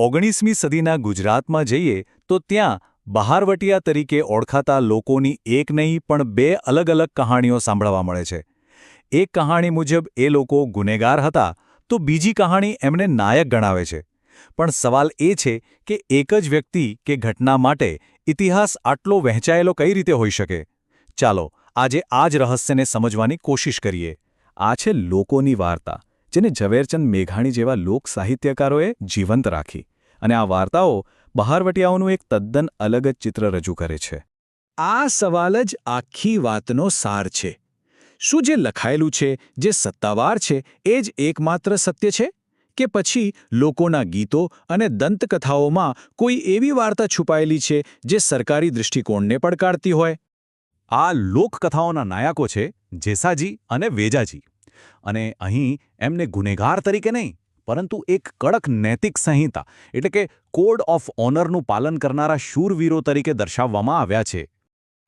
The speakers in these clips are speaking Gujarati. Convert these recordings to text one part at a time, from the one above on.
ઓગણીસમી સદીના ગુજરાતમાં જઈએ તો ત્યાં બહારવટિયા તરીકે ઓળખાતા લોકોની એક નહીં પણ બે અલગ અલગ કહાણીઓ સાંભળવા મળે છે. એક કહાણી મુજબ એ લોકો ગુનેગાર હતા તો બીજી કહાણી એમને નાયક ગણાવે છે. પણ સવાલ એ છે કે એક જ વ્યક્તિ કે ઘટના માટે ઇતિહાસ આટલો વહેંચાયેલો કઈ રીતે હોઈ શકે? ચાલો, આજે આ જ રહસ્યને સમજવાની કોશિશ કરીએ. આ છે લોકોની વાર્તા, જેને ઝવેરચંદ મેઘાણી જેવા લોક સાહિત્યકારોએ જીવંત રાખી. અને આ વાર્તાઓ બહારવટિયાઓનું એક તદ્દન અલગ જ ચિત્ર રજૂ કરે છે. આ સવાલ જ આખી વાતનો સાર છે. શું જે લખાયેલું છે, જે સત્તાવાર છે, એ જ એકમાત્ર સત્ય છે? કે પછી લોકોના ગીતો અને દંતકથાઓમાં કોઈ એવી વાર્તા છુપાયેલી છે, જે સરકારી દૃષ્ટિકોણને પડકારતી હોય? આ લોકકથાઓના નાયકો છે જેસાજી અને વેજાજી. અને અહીં એમને ગુનેગાર તરીકે નહીં પરંતુ એક કડક નૈતિક સંહિતા, એટલે કે કોડ ઓફ ઓનરનું પાલન કરનારા શૂરવીરો તરીકે દર્શાવવામાં આવ્યા છે.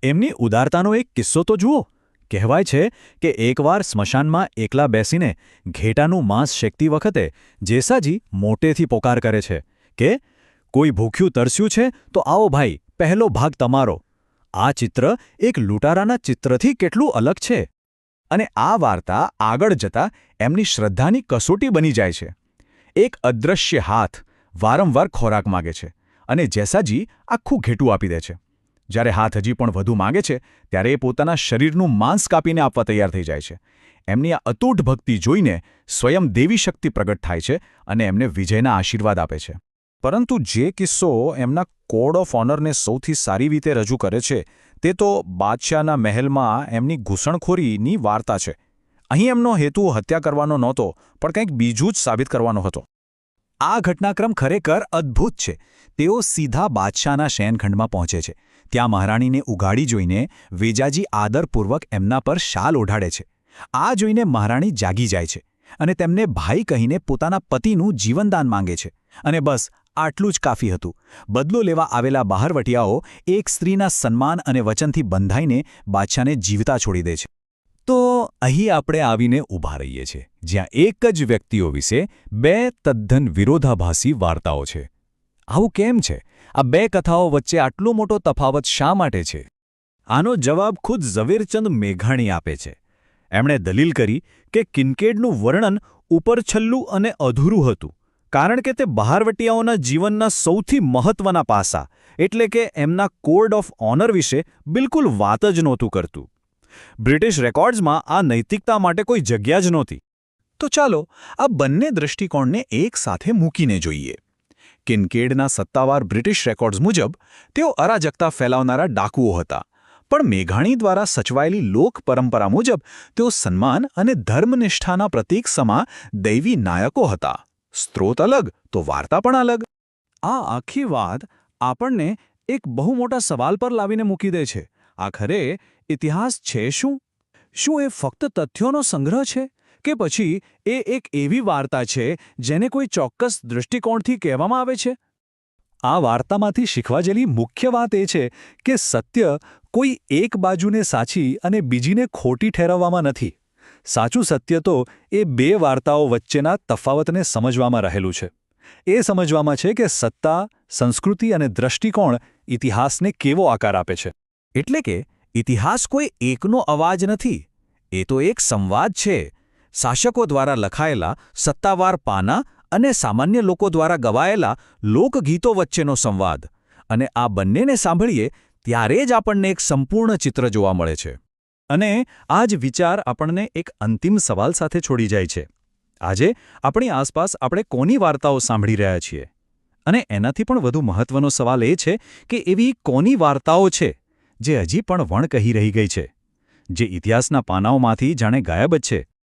એમની ઉદારતાનો એક કિસ્સો તો જુઓ. કહેવાય છે કે એકવાર સ્મશાનમાં એકલા બેસીને ઘેટાનું માંસ શેકતી વખતે જેસાજી મોટેથી પોકાર કરે છે કે, કોઈ ભૂખ્યું તરસ્યું છે તો આવો ભાઈ, પહેલો ભાગ તમારો. આ ચિત્ર એક લૂંટારાના ચિત્રથી કેટલું અલગ છે? અને આ વાર્તા આગળ જતા એમની શ્રદ્ધાની કસોટી બની જાય છે. એક અદૃશ્ય હાથ વારંવાર ખોરાક માગે છે અને જેસાજી આખું ઘેટું આપી દે છે. જ્યારે હાથ હજી પણ વધુ માગે છે, ત્યારે એ પોતાના શરીરનું માંસ કાપીને આપવા તૈયાર થઈ જાય છે. એમની આ અતૂટ ભક્તિ જોઈને સ્વયં દેવી શક્તિ પ્રગટ થાય છે અને એમને વિજયના આશીર્વાદ આપે છે. પરંતુ જે કિસ્સો એમના કોડ ઓફ ઓનરને સૌથી સારી રીતે રજૂ કરે છે, તે તો બાદશાહના મહેલમાં એમની ઘૂસણખોરીની વાર્તા છે. અહીં એમનો હેતુ હત્યા કરવાનો નહોતો, પણ કંઈક બીજું જ સાબિત કરવાનો હતો. આ ઘટનાક્રમ ખરેખર અદ્ભુત છે. તેઓ સીધા બાદશાહના શયનખંડમાં પહોંચે છે. ત્યાં મહારાણીને ઉગાડી જોઈને વેજાજી આદરપૂર્વક એમના પર શાલ ઓઢાડે છે. આ જોઈને મહારાણી જાગી જાય છે અને તેમને ભાઈ કહીને પોતાના પતિનું જીવનદાન માંગે છે. અને બસ, આટલું જ કાફી હતું. બદલો લેવા આવેલા બહારવટિયાઓ એક સ્ત્રીના સન્માન અને વચનથી બંધાઈને બાદશાહને જીવતા છોડી દે છે. તો અહીં આપણે આવીને ઊભા રહીએ છીએ, જ્યાં એક જ વ્યક્તિઓ વિશે બે તદ્દન વિરોધાભાસી વાર્તાઓ છે. આવું કેમ છે? આ બે કથાઓ વચ્ચે આટલો મોટો તફાવત શા માટે છે? આનો જવાબ ખુદ ઝવેરચંદ મેઘાણી આપે છે. એમણે દલીલ કરી કે કિનકેડનું વર્ણન ઉપરછલ્લું અને અધૂરું હતું, કારણ કે તે બહારવટિયાઓના જીવનના સૌથી મહત્વના પાસા, એટલે કે એમના કોડ ઓફ ઓનર વિશે બિલકુલ વાત જ નહોતું કરતું. બ્રિટિશ રેકોર્ડ્સમાં આ નૈતિકતા માટે કોઈ જગ્યા જ નહોતી. તો ચાલો આ બંને દૃષ્ટિકોણને એક સાથે મૂકીને જોઈએ. કિનકેડના સત્તાવાર બ્રિટિશ રેકોર્ડ્સ મુજબ, તેઓ અરાજકતા ફેલાવનારા ડાકુઓ હતા, પણ મેઘાણી દ્વારા સચવાયેલી લોક પરંપરા મુજબ, તેઓ સન્માન અને ધર્મનિષ્ઠાના પ્રતીક સમા દૈવી નાયકો હતા. સ્ત્રોત અલગ, તો વાર્તા પણ અલગ. આ આખી વાત આપણને એક બહુ મોટા સવાલ પર લાવીને મૂકી દે છે. આખરે ઇતિહાસ છે શું? શું એ ફક્ત તથ્યોનો સંગ્રહ છે કે પછી એ એક એવી વાર્તા છે જેને કોઈ ચોક્કસ દૃષ્ટિકોણથી કહેવામાં આવે છે? આ વાર્તામાંથી શીખવા જેલી મુખ્ય વાત એ છે કે સત્ય કોઈ એક બાજુને સાચી અને બીજીને ખોટી ઠેરવવામાં નથી. સાચું સત્ય તો એ બે વાર્તાઓ વચ્ચેના તફાવતને સમજવામાં રહેલું છે. એ સમજવામાં છે કે સત્તા, સંસ્કૃતિ અને દ્રષ્ટિકોણ ઇતિહાસને કેવો આકાર આપે છે. એટલે કે ઇતિહાસ કોઈ એકનો અવાજ નથી. એ તો એક સંવાદ છે. શાસકો દ્વારા લખાયેલા સત્તાવાર પાના અને સામાન્ય લોકો દ્વારા ગવાયેલા લોકગીતો વચ્ચેનો સંવાદ. અને આ બંનેને સાંભળીએ ત્યારે જ આપણને એક સંપૂર્ણ ચિત્ર જોવા મળે છે. અને આ જ વિચાર આપણને એક અંતિમ સવાલ સાથે છોડી જાય છે. આજે આપણી આસપાસ આપણે કોની વાર્તાઓ સાંભળી રહ્યા છીએ? અને એનાથી પણ વધુ મહત્વનો સવાલ એ છે કે એવી કોની વાર્તાઓ છે જે હજી પણ વણ કહી રહી ગઈ છે, જે ઇતિહાસના પાનાઓમાંથી જાણે ગાયબ જ છે.